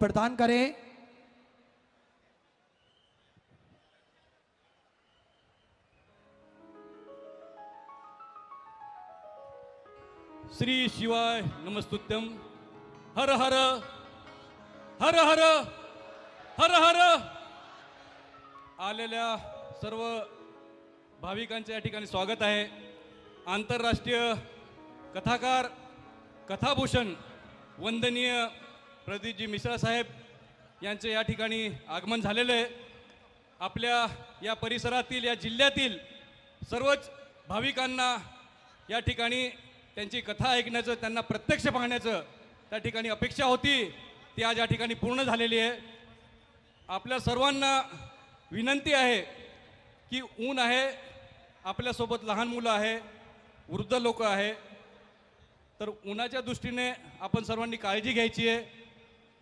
प्रदान करें। श्री शिवाय नमस्तुत्यम। हर हर हर हर हर हर। आलेल्या सर्व भाविकांचे या ठिकाणी स्वागत आहे. आंतरराष्ट्रीय कथाकार कथाभूषण वंदनीय प्रदीपजी मिश्रा साहेब यांचे या ठिकाणी आगमन झालेलं आहे. आपल्या या परिसरातील या जिल्ह्यातील सर्वच भाविकांना या ठिकाणी त्यांची कथा ऐकण्याचं त्यांना प्रत्यक्ष पाहण्याचं त्या ठिकाणी अपेक्षा होती. ती आज या ठिकाणी पूर्ण झालेली आहे. आपल्या सर्वांना विनंती आहे की ऊन आहे आपल्यासोबत लहान मुलं आहे वृद्ध लोक आहे. तर उन्हाच्या दृष्टीने आपण सर्वांनी काळजी घ्यायची आहे.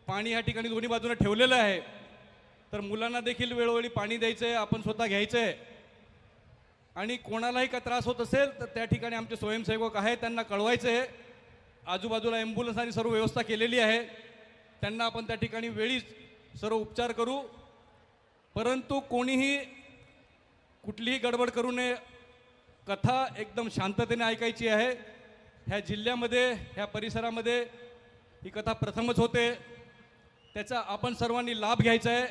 पाणी ह्या ठिकाणी दोन्ही बाजूने ठेवलेलं आहे. तर मुलांना देखील वेळोवेळी पाणी द्यायचं आहे आपण स्वतः घ्यायचं आहे आणि कोणालाही का त्रास होत असेल तर त्या ठिकाणी आमचे स्वयंसेवक आहेत त्यांना कळवायचं आहे आजूबाजूला ॲम्ब्युलन्स आणि सर्व व्यवस्था केलेली आहे. त्यांना आपण त्या ठिकाणी वेळीच सर्व उपचार करू. परंतु कोणीही कुठलीही गडबड करू नये. कथा एकदम शांततेने ऐकायची आहे. ह्या जिल्ह्यामध्ये ह्या परिसरामध्ये ही कथा प्रथमच होते. त्याचा आपण सर्वांनी लाभ घ्यायचा आहे.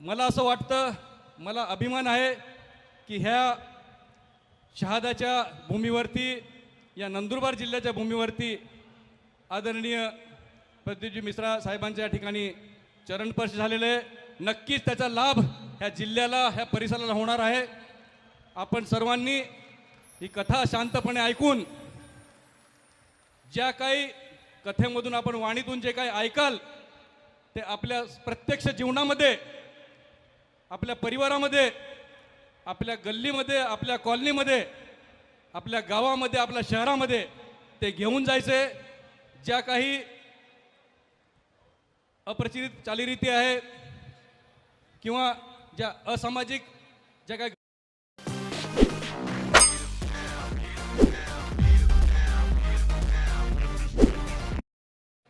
मला असं वाटतं मला अभिमान आहे की ह्या शहादाच्या भूमीवरती या नंदुरबार जिल्ह्याच्या भूमीवरती आदरणीय प्रदीपजी मिश्रा साहेबांच्या या ठिकाणी चरणपर्श झालेले आहे. नक्कीच त्याचा लाभ ह्या जिल्ह्याला ह्या परिसराला होणार आहे. आपण सर्वांनी ही कथा शांतपणे ऐकून ज्या काही कथेमधून आपण वाणीतून जे काही ऐकाल ते आपल्या प्रत्यक्ष जीवनामध्ये आपल्या परिवारामध्ये आपल्या गल्लीमध्ये आपल्या कॉलनीमध्ये आपल्या गावामध्ये आपल्या शहरामध्ये ते घेऊन जायचे. ज्या काही अप्रचलित चालीरीती आहे किंवा ज्या असामाजिक ज्या काही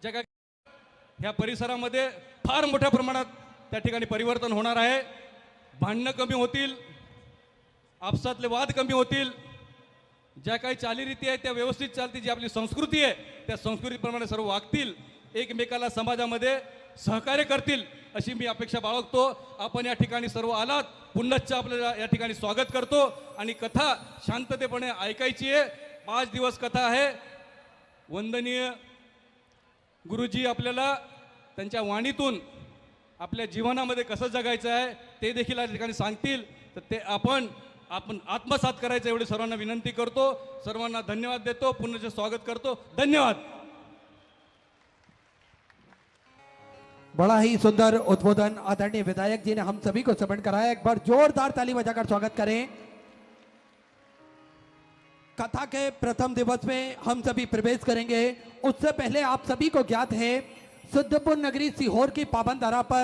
ज्या ह्या परिसरामध्ये फार मोठ्या प्रमाणात त्या ठिकाणी परिवर्तन होणार आहे. भांडणं कमी होतील. आपसातले वाद कमी होतील. ज्या काही चालीरीती आहेत त्या व्यवस्थित चालतील. जी आपली संस्कृती आहे त्या संस्कृतीप्रमाणे सर्व वागतील. एकमेकाला समाजामध्ये सहकार्य करतील अशी मी अपेक्षा बाळगतो. आपण या ठिकाणी सर्व आलात. पुन्हा आपल्याला या ठिकाणी स्वागत करतो. आणि कथा शांततेपणे ऐकायची आहे. पाच दिवस कथा आहे. वंदनीय गुरुजी आपल्याला त्यांच्या वाणीतून आपल्या जीवनामध्ये कसं जगायचं आहे ते देखील या ठिकाणी सांगतील. तर ते आपण आपण आत्मसात करायचं एवढी सर्वांना विनंती करतो. सर्वांना धन्यवाद देतो. पुन्हा स्वागत करतो. धन्यवाद. बड़ा ही सुंदर उद्बोधन आदरणीय विधायक जी ने हम सभी को समन कराया। एक बार जोरदार ताली बजाकर स्वागत करें। कथा के प्रथम दिवस में हम सभी प्रवेश करेंगे। उससे पहले आप सभी को ज्ञात है सिद्धपुर नगरी सीहोर की पावन धरा पर